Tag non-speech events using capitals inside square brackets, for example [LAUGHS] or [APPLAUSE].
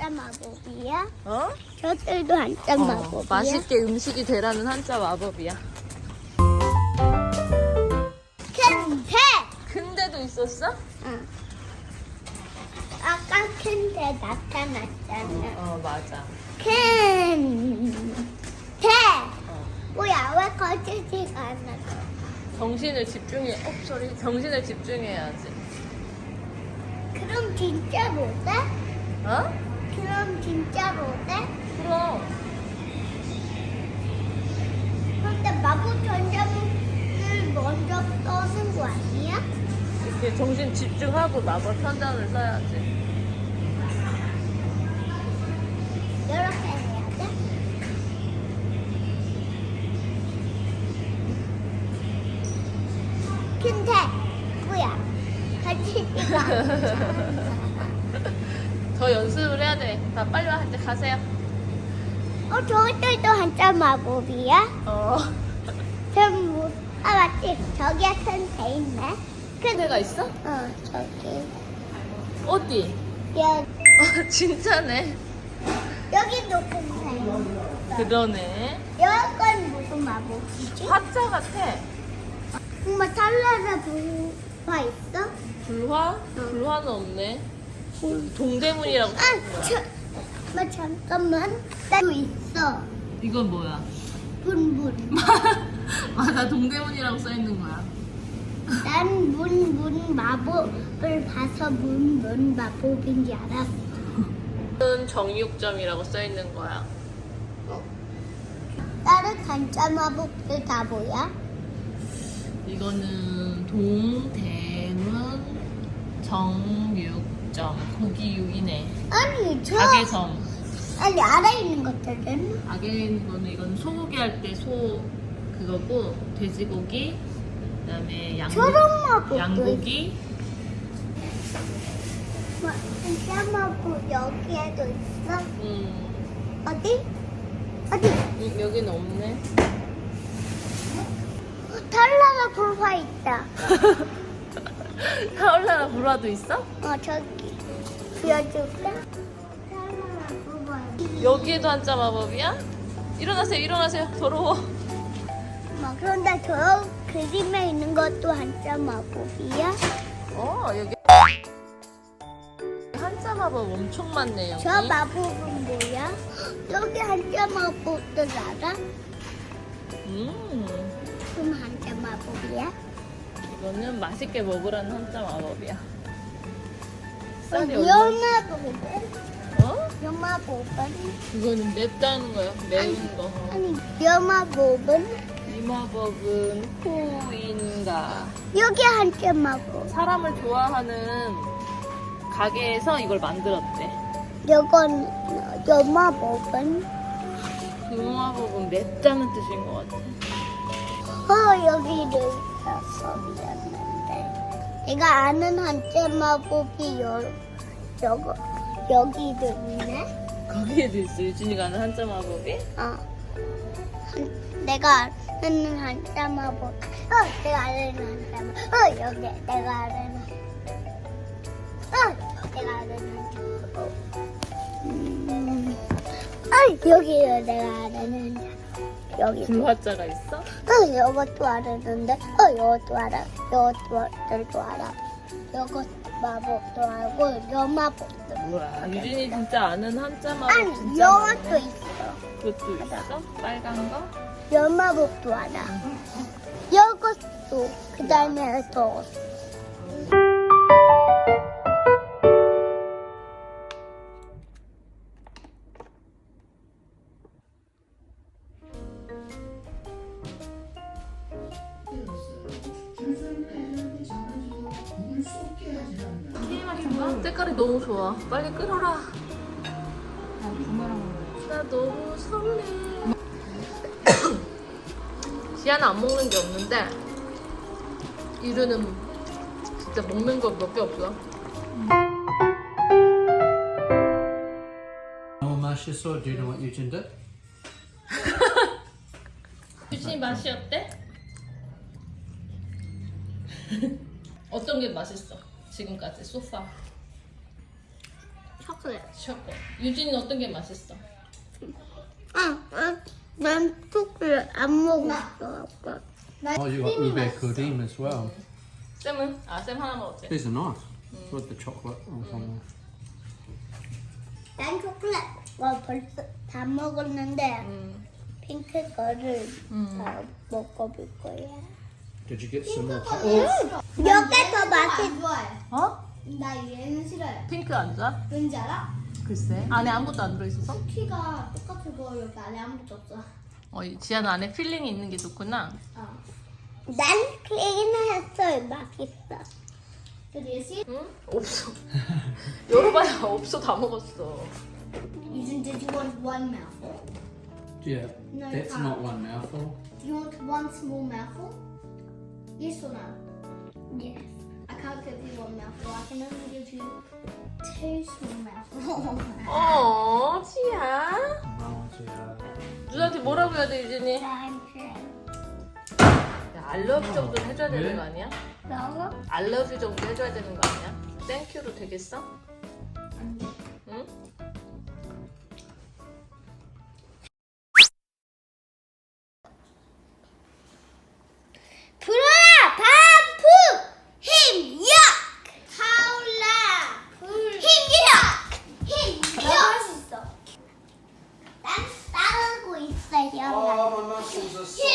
한자 마법이야? 어? 저들도 한자 마법이야? 맛있게 음식이 되라는 한자 마법이야. 캔데! 근데도 있었어? 응. 아까 캔데 나타났잖아. 어 맞아. 캔데! 어. 뭐야, 왜 거치지가 않아? 정신을 집중해. 어, 소리. 정신을 집중해야지. 그럼 진짜로 돼? 어? 그럼 진짜로 돼? 그럼. 근데 마법 전자문을 먼저 써는 거 아니야? 이렇게 정신 집중하고 마법 천장을 써야지. 이렇게 해야 돼? 근데 뭐야? 않아. [LAUGHS] 더 연습을 해야 돼. 다 빨리 와. 이제 가세요. 어, 저것들도 한자 마법이야? 어. 전부 아 맞지? 저기에 큰데 있네. 큰 데가 있어? 어 저기 어디? 여 어, 진짜네. 여기도 큰데. 그러네. 여건 무슨 마법이지? 화자 같아. 정말 탈라라 불화 있어? 불화? 불화는 없네. 동대문이라고. 아, 저, 마 잠깐만. 나도 있어. 이건 뭐야? 분분. [LAUGHS] 맞아, 동대문이라고 써 있는 거야. 난 문, 문 마법을 봐서 문, 문 마법인지 알았어. 은 정육점이라고 써 있는 거야. 다른 간짜 마법들 다 뭐야? 이거는 동대문 정육 점 고기육이네. 아니, 저. 가게점. 아니, 아래 있는 것들은? 가게 있는 거는 이건 소고기 할 때 소 그거고 돼지고기 그다음에 양고, 저런 마법도 양고기 뭐, 간짜 마법 여기에도 있어? 음 어디? 어디? 이- 여기는 없네. 탈라라 불화 있다. [LAUGHS] 타올라라 불화도 있어? 어, 저기. 보여줄까? 여기에도 한자 마법이야? 일어나세요, 일어나세요. 더러워. 뭐, 그런데 저 그림에 있는 것도 한자 마법이야? 어 여기 한자 마법 엄청 많네 여기. 저 마법은 뭐야? 여기 한자 마법들 알아? 음 그럼 한자 마법이야? 이거는 맛있게 먹으라는 한자 마법이야. 어, 쌀이 얼마? 연마법은? 어? 연마법은? 이거는 맵다는 거야. 매운 거. 아니, 연마법은? 이 마법은 호인가. 여기 한자 마법. 사람을 좋아하는 가게에서 이걸 만들었대. 이건 연마법은? 그 마법은 맵다는 뜻인 것 같아. 어, 여기를 미안한데. 내가 아는 한자 마법이 여, 여거, 여기도 있네? 거기에도 있어. 유진이가 아는 한자 마법이? 어. 한, 내가 아는 한자 마법. 어, 내가 아는 한자 마법. 어, 여기 내가 아는. 어, 내가 아는 한자 마법. 음, 어, 여기 내가 아는 한자. 여기. 불화자가 있어? 어, 이것도 알았는데, 어, 이것도 알아. 이것들도 알아. 이것 마법도 알고, 여 마법도. 우와, 유진이 진짜 아는 한자 마법 아니, 진짜 여것도 많네. 있어. 그것도 있어? 빨간 거? 여 마법도 알아. 이것도, 그 다음에 또. 색깔이 너무 좋아. 빨리 끓어라. 나 너무 설레. [COUGHS] 지아는 안 먹는 게 없는데 이루는 진짜 먹는 거 몇 개 없어. How 맛있어? Do you know what Eugene did? [LAUGHS] 유진이 맛이 어때? [LAUGHS] 어떤 게 맛있어? 지금까지 소파. 초콜릿. 초코. 유진이는 어떤 게 맛있어? 아, 아, 난 초콜릿 안 먹었어. 아빠. Oh, you got ube pudding as well. 쌤은? 아, 쌤 하나 먹었지? These are nice. With the chocolate or something. 난 초콜릿 어, 벌써 다 먹었는데 음. 핑크 거를 음. 다 먹어볼 거야. Did you get some more? Oh, 몇 개 더. 안 좋아해. 어? 나 얘는 싫어해. 핑크 안 좋아? 왠지 알아? 글쎄. 안에 아무것도 안 들어있어서? 키가 똑같고 여기 안에 아무것도 없어. 어, 이 지안 안에 필링이 있는 게 좋구나. 어. 난 클린했어요. 맛있어. Did you see? 응? 없어. 열어봐야 없어. 다 먹었어. Did you want one mouthful? yeah. No, you That's can't. not one mouthful. Do you want one small mouthful? Yes or no? Yes. I can't give you one mouthful. I can only give you two small mouthfuls. 어, 지안. Oh, yeah. 누나한테 뭐라고 해야 돼, 유진이? 야, 알러뷰 정도는 해줘야 되는 왜? 거 아니야? 너무 알러뷰 정도 해줘야 되는 거 아니야? 땡큐로 되겠어? 난따